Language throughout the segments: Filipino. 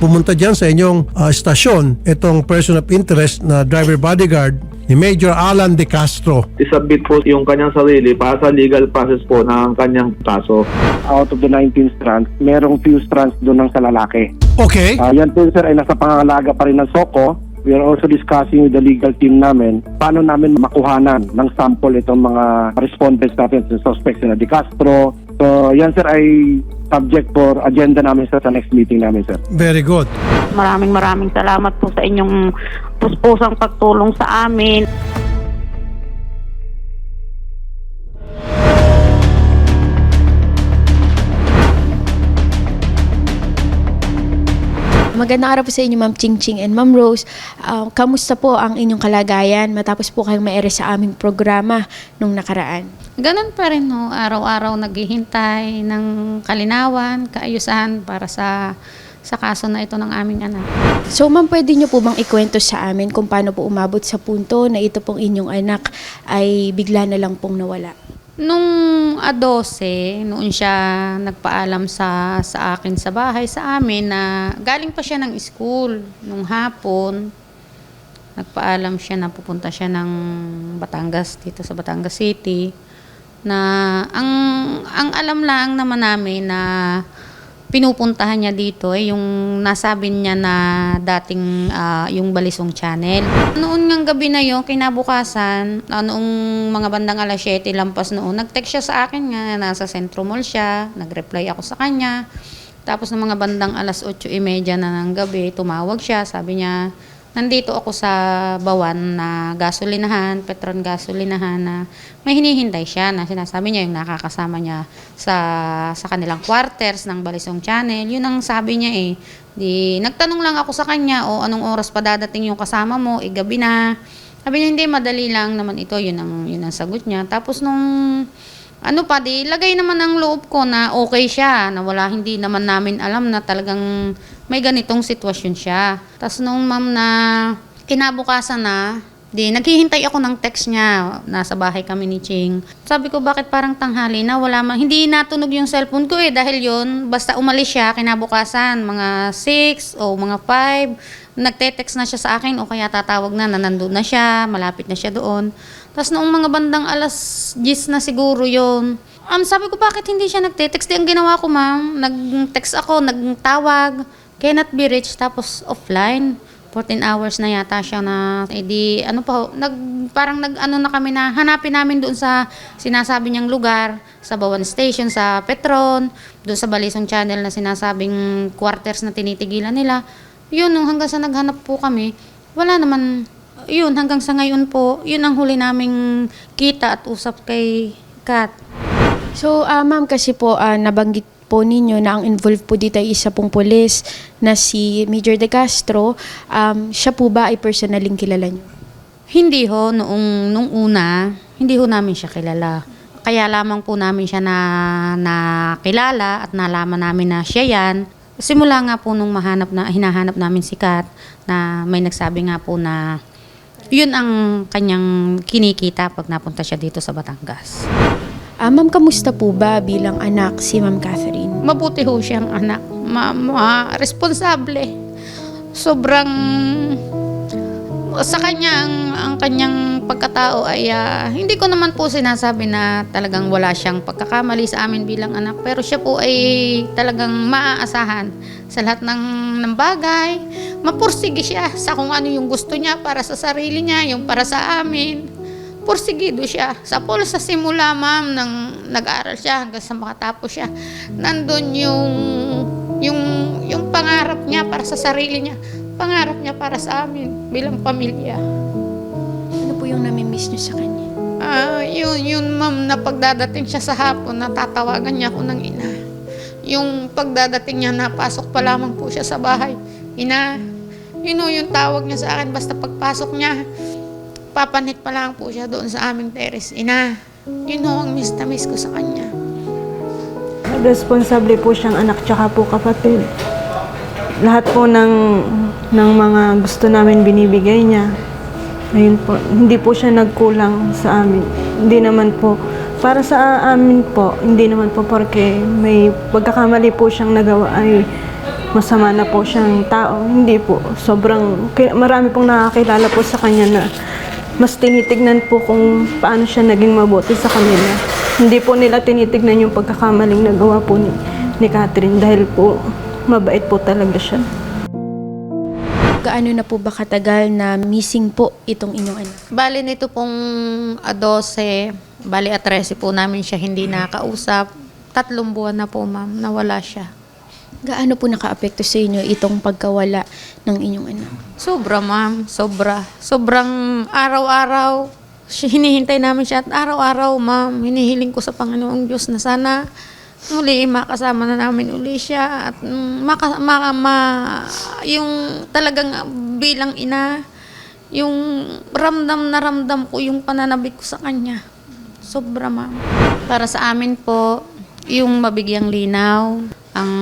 pumunta dyan sa inyong ah, estasyon itong person of interest na driver bodyguard ni Major Alan De Castro. isubmit po yung kanyang sarili para sa legal process po ng kanyang kaso. out of the 19 strands, merong few strands doon ng sa lalaki. Okay. Ah, yan po sir ay nasa pangangalaga pa rin ng SOCO. We are also discussing with the legal team namin paano namin makuhanan ng sample itong mga respondents natin sa suspects na Di Castro. So yan sir ay subject for agenda namin sir sa next meeting namin sir. Very good. Maraming maraming salamat po sa inyong puspusang pagtulong sa amin. Magandang araw po sa inyo, Ma'am Ching Ching and Ma'am Rose. Ah, kamusta po ang inyong kalagayan matapos po kayong maere sa aming programa nung nakaraan? Ganun pa rin, no? araw-araw naghihintay ng kalinawan, kaayusan para sa sa kaso na ito ng aming anak. So, Ma'am, pwede niyo po bang ikwento sa amin kung paano po umabot sa punto na ito pong inyong anak ay bigla na lang pong nawala? Nung A12, noon siya nagpaalam sa sa akin sa bahay, sa amin na galing pa siya ng school nung hapon. Nagpaalam siya na pupunta siya ng Batangas dito sa Batangas City na ang ang alam lang naman namin na pinupuntahan niya dito ay yung nasabi niya na dating ah, yung Balisong Channel. Noon ng gabi na yun, kinabukasan, ah, noong mga bandang alas 7 lampas noon, nag-text siya sa akin nga, nasa Centro Mall siya, nag-reply ako sa kanya. Tapos ng mga bandang alas 8.30 na ng gabi, tumawag siya, sabi niya, nandito ako sa Bawan na gasolinahan, Petron gasolinahan na may hinihintay siya na sinasabi niya yung nakakasama niya sa sa kanilang quarters ng Balisong Channel. Yun ang sabi niya eh. Di, nagtanong lang ako sa kanya, o anong oras pa dadating yung kasama mo, eh gabi na. Sabi niya, hindi, madali lang naman ito. Yun ang, yun ang sagot niya. Tapos nung ano pa, di lagay naman ang loob ko na okay siya, na wala, hindi naman namin alam na talagang may ganitong sitwasyon siya. Tapos nung ma'am na kinabukasan na, di naghihintay ako ng text niya. Nasa bahay kami ni Ching. Sabi ko, bakit parang tanghali na wala man. Hindi natunog yung cellphone ko eh. Dahil yun, basta umalis siya kinabukasan, mga 6 o mga 5. Nagte-text na siya sa akin o kaya tatawag na na nandun na siya, malapit na siya doon. Tapos noong mga bandang alas 10 na siguro yun, um, sabi ko, bakit hindi siya nagte-text? Di ang ginawa ko, ma'am. Nag-text ako, nagtawag, cannot be reached, tapos offline. 14 hours na yata siya na, eh di, ano pa, nag, parang nag, ano na kami na, hanapin namin doon sa sinasabi niyang lugar, sa Bawan Station, sa Petron, doon sa Balisong Channel na sinasabing quarters na tinitigilan nila. Yun, nung hanggang sa naghanap po kami, wala naman, yun, hanggang sa ngayon po, yun ang huli naming kita at usap kay Kat. So, ah, Ma'am, kasi po ah, nabanggit po ninyo na ang involved po dito ay isa pong pulis na si Major De Castro. Um, siya po ba ay personaling kilala niyo? Hindi ho, noong, nung una, hindi ho namin siya kilala. Kaya lamang po namin siya na, na kilala at nalaman namin na siya yan. Simula nga po nung mahanap na, hinahanap namin si Kat, na may nagsabi nga po na yun ang kanyang kinikita pag napunta siya dito sa Batangas. Ah, Ma'am, kamusta po ba bilang anak si Ma'am Catherine? Mabuti ho siyang anak. Ma, ma- responsable. Sobrang sa kanya ang, ang kanyang pagkatao ay ah, hindi ko naman po sinasabi na talagang wala siyang pagkakamali sa amin bilang anak pero siya po ay talagang maaasahan sa lahat ng, ng bagay mapursige siya sa kung ano yung gusto niya para sa sarili niya yung para sa amin pursigido siya. Sa pool sa simula, ma'am, nang nag-aaral siya hanggang sa makatapos siya, nandun yung, yung, yung pangarap niya para sa sarili niya. Pangarap niya para sa amin bilang pamilya. Ano po yung namimiss niyo sa kanya? Ah, yun, yun, ma'am, na pagdadating siya sa hapon, natatawagan niya ako ng ina. Yung pagdadating niya, napasok pa lamang po siya sa bahay. Ina, yun o, yung tawag niya sa akin, basta pagpasok niya, papanit pa lang po siya doon sa aming terrace. Ina, yun o ang miss na miss ko sa kanya. Responsable po siyang anak tsaka po kapatid. Lahat po ng, ng mga gusto namin binibigay niya. Ayun po, hindi po siya nagkulang sa amin. Hindi naman po, para sa amin po, hindi naman po porque may pagkakamali po siyang nagawa ay masama na po siyang tao. Hindi po. Sobrang, marami pong nakakilala po sa kanya na mas tinitignan po kung paano siya naging mabuti sa kanila. Hindi po nila tinitignan yung pagkakamaling nagawa po ni, ni Catherine dahil po mabait po talaga siya. Gaano na po ba katagal na missing po itong inyong anak? Bali nito pong ah, 12, bali at 13 po namin siya hindi nakausap. Tatlong buwan na po ma'am, nawala siya. Gaano po nakaapekto sa inyo itong pagkawala ng inyong anak? Sobra ma'am, sobra. Sobrang araw-araw, hinihintay namin siya at araw-araw ma'am, hinihiling ko sa Panginoong Diyos na sana muli makasama na namin uli siya at mm, maka, ma, ma- yung talagang bilang ina, yung ramdam na ramdam ko yung pananabik ko sa kanya. Sobra ma'am. Para sa amin po, yung mabigyang linaw, ang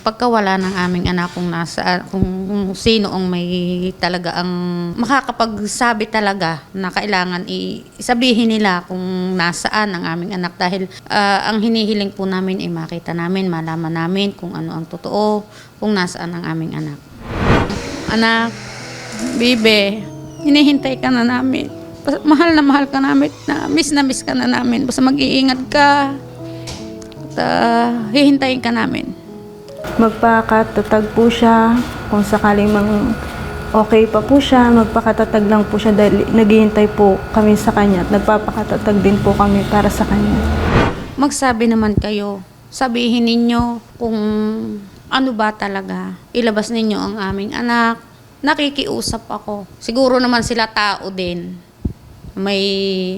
pagkawala ng aming anak kung nasa kung, kung sino ang may talaga ang makakapagsabi talaga na kailangan isabihin nila kung nasaan ang aming anak dahil ah, ang hinihiling po namin ay makita namin, malaman namin kung ano ang totoo, kung nasaan ang aming anak. Anak, Bibe, hinihintay ka na namin. Mahal na mahal ka namin. Na, miss na miss ka na namin. Basta mag-iingat ka. At ah, hihintayin ka namin. Magpakatatag po siya kung sakaling mang okay pa po siya, magpakatatag lang po siya dahil naghihintay po kami sa kanya at nagpapakatatag din po kami para sa kanya. Magsabi naman kayo. Sabihin ninyo kung ano ba talaga. Ilabas ninyo ang aming anak. Nakikiusap ako. Siguro naman sila tao din. May,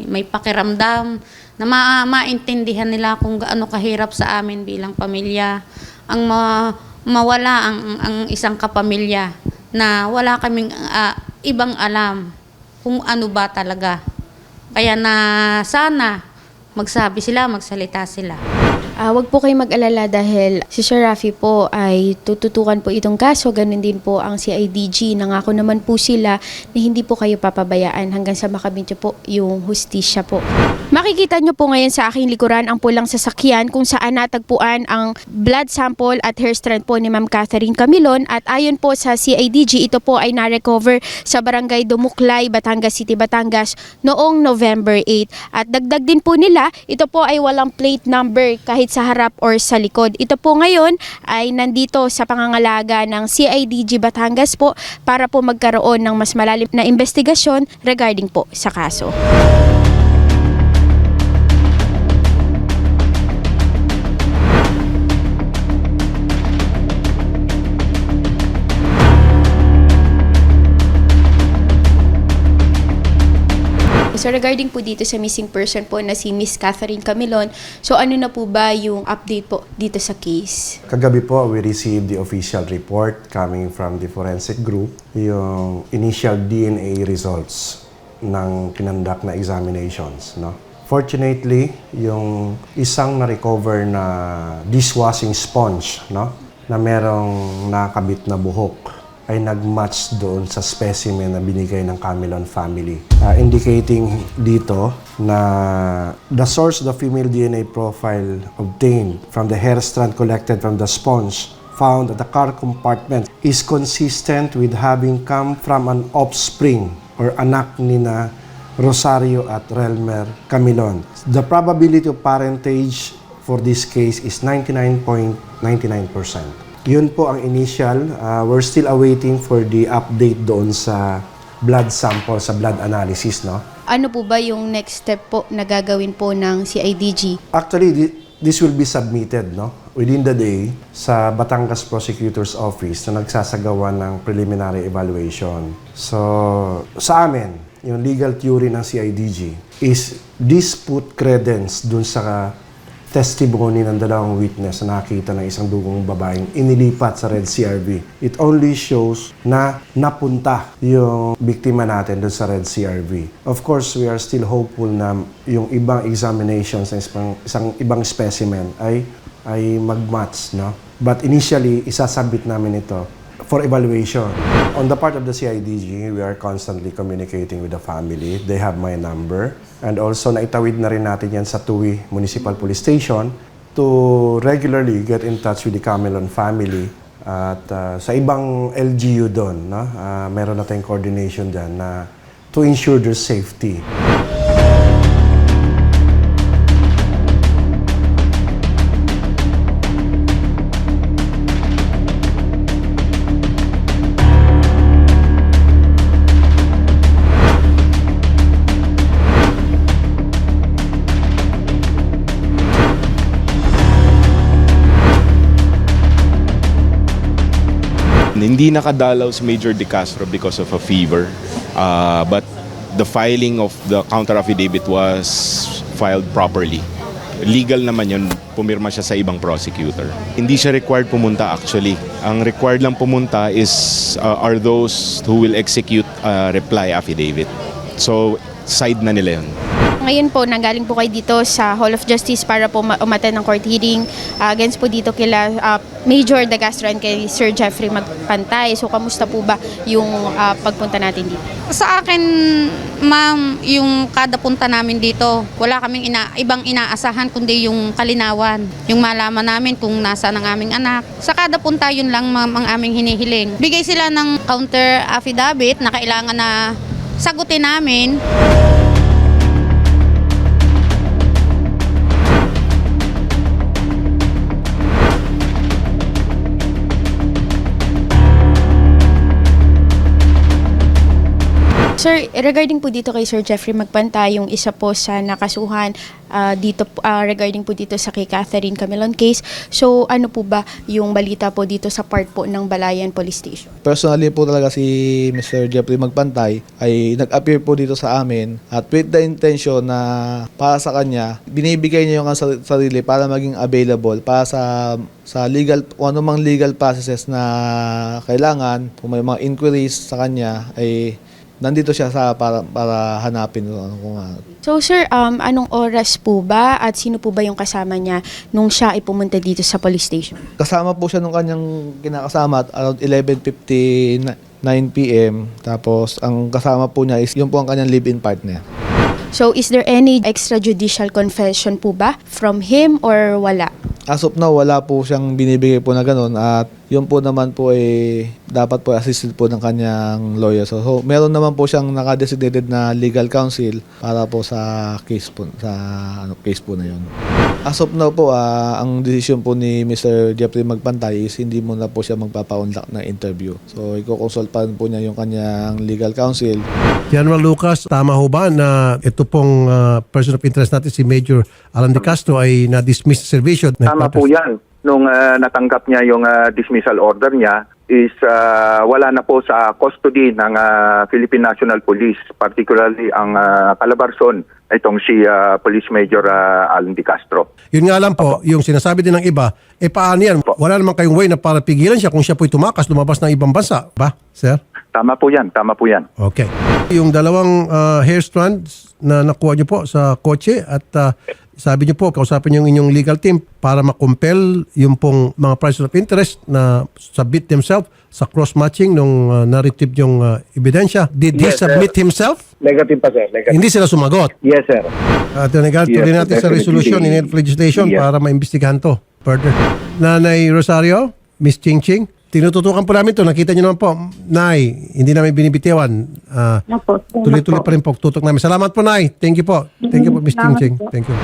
may pakiramdam na ma- maintindihan nila kung gaano kahirap sa amin bilang pamilya. Ang ma- mawala ang, ang isang kapamilya na wala kaming ah, ibang alam kung ano ba talaga. Kaya na sana magsabi sila, magsalita sila. Ah, wag po kayo mag-alala dahil si Sir Rafi po ay tututukan po itong kaso. Ganun din po ang CIDG. Nangako naman po sila na hindi po kayo papabayaan hanggang sa makamit niyo po yung hustisya po. Makikita niyo po ngayon sa aking likuran ang pulang sasakyan kung saan natagpuan ang blood sample at hair strand po ni Ma'am Catherine Camilon at ayon po sa CIDG ito po ay na-recover sa barangay Dumuklay, Batangas City, Batangas noong November 8 at dagdag din po nila ito po ay walang plate number kahit sa harap or sa likod. Ito po ngayon ay nandito sa pangangalaga ng CIDG Batangas po para po magkaroon ng mas malalim na investigasyon regarding po sa kaso. So regarding po dito sa missing person po na si Miss Catherine Camilon, so ano na po ba yung update po dito sa case? Kagabi po, we received the official report coming from the forensic group, yung initial DNA results ng kinandak na examinations. No? Fortunately, yung isang na-recover na dishwashing sponge no? na merong nakabit na buhok ay nag-match doon sa specimen na binigay ng Camelon family. Uh, indicating dito na the source of the female DNA profile obtained from the hair strand collected from the sponge found at the car compartment is consistent with having come from an offspring or anak ni na Rosario at Relmer Camilon. The probability of parentage for this case is 99.99%. Yun po ang initial. Uh, we're still awaiting for the update doon sa blood sample, sa blood analysis, no? Ano po ba yung next step po na gagawin po ng CIDG? Actually, thi- this will be submitted, no? Within the day sa Batangas Prosecutor's Office na nagsasagawa ng preliminary evaluation. So, sa amin, yung legal theory ng CIDG is this put credence dun sa testimony ng dalawang witness na nakita ng isang dugong babaeng inilipat sa Red CRV. It only shows na napunta yung biktima natin doon sa Red CRV. Of course, we are still hopeful na yung ibang examinations ng isang, isang ibang specimen ay ay mag-match, no? But initially, isasabit namin ito for evaluation. On the part of the CIDG, we are constantly communicating with the family. They have my number. And also, naitawid na rin natin yan sa Tui Municipal Police Station to regularly get in touch with the Camelon family At ah, sa ibang LGU doon, no, ah, meron na tayong coordination dyan na to ensure their safety. Hindi nakadalaw si Major De Castro because of a fever. Uh, but the filing of the counter affidavit was filed properly. Legal naman yun, pumirma siya sa ibang prosecutor. Hindi siya required pumunta actually. Ang required lang pumunta is uh, are those who will execute a reply affidavit. So, side na nila yun. Ngayon po, nanggaling po kayo dito sa Hall of Justice para po ma- umattend ng court hearing ah, against po dito kila ah, Major De Castro and kay Sir Jeffrey Magpantay. So, kamusta po ba yung ah, pagpunta natin dito? Sa akin, ma'am, yung kada punta namin dito, wala kaming ina, ibang inaasahan kundi yung kalinawan. Yung malaman namin kung nasa ng aming anak. Sa kada punta, yun lang ma'am ang aming hinihiling. Bigay sila ng counter affidavit na kailangan na sagutin namin. Sir, regarding po dito kay Sir Jeffrey Magpantay, yung isa po sa nakasuhan ah, dito ah, regarding po dito sa kay Catherine Camilon case. So, ano po ba yung balita po dito sa part po ng Balayan Police Station? Personally po talaga si Mr. Jeffrey Magpantay ay nag-appear po dito sa amin at with the intention na para sa kanya, binibigay niya yung sarili para maging available para sa sa legal o anumang legal processes na kailangan kung may mga inquiries sa kanya ay nandito siya sa para para hanapin ano kung ano. So, Sir, um, anong oras po ba at sino po ba yung kasama niya nung siya ay pumunta dito sa police station? Kasama po siya nung kanyang kinakasama at around 11.59 p.m. Tapos, ang kasama po niya is yung po ang kanyang live-in partner. So, is there any extrajudicial confession po ba from him or wala? As of now, wala po siyang binibigay po na ganun at yun po naman po ay dapat po assisted po ng kanyang lawyer. So, so meron naman po siyang nakadesignated na legal counsel para po sa case po sa ano case po na yun. As of now po, ah, ang decision po ni Mr. Jeffrey Magpantay is hindi muna po siya magpapaunlak ng interview. So, i-consult pa rin po niya yung kanyang legal counsel General Lucas, tama ho ba na ito pong ah, person of interest natin si Major Alan De Castro ay na-dismiss sa servisyo? Tama po yan. Nung ah, natanggap niya yung ah, dismissal order niya is ah, wala na po sa custody ng ah, Philippine National Police, particularly ang ah, Calabarzon, itong si ah, Police Major ah, Alan Di Castro. Yun nga lang po, yung sinasabi din ng iba, eh paano yan? Wala naman kayong way na para pigilan siya kung siya po'y tumakas, lumabas ng ibang bansa. Ba, sir? Tama po yan, tama po yan. Okay. Yung dalawang ah, hair strands na nakuha niyo po sa kotse at ah, sabi niyo po, kausapin niyo yung inyong legal team para makumpel yung pong mga persons of interest na submit themselves sa cross-matching nung uh, na-retrieve yung ah, ebidensya. Did he Yes, sir. submit himself? Negative pa, sir. Negative. Hindi sila sumagot. Yes, sir. At uh, nag tuloy Yes, natin sa definitely. resolution in legislation Yes. para maimbestigahan to further. Nanay Rosario, Miss Ching Ching, tinututukan po namin to. Nakita niyo naman po, Nay, hindi namin binibitiwan. Ah, Opo, salamat tuloy-tuloy po. pa rin po tutok namin. Salamat po, Nay. Thank you po. Thank you po, Miss Ching Ching. Thank you.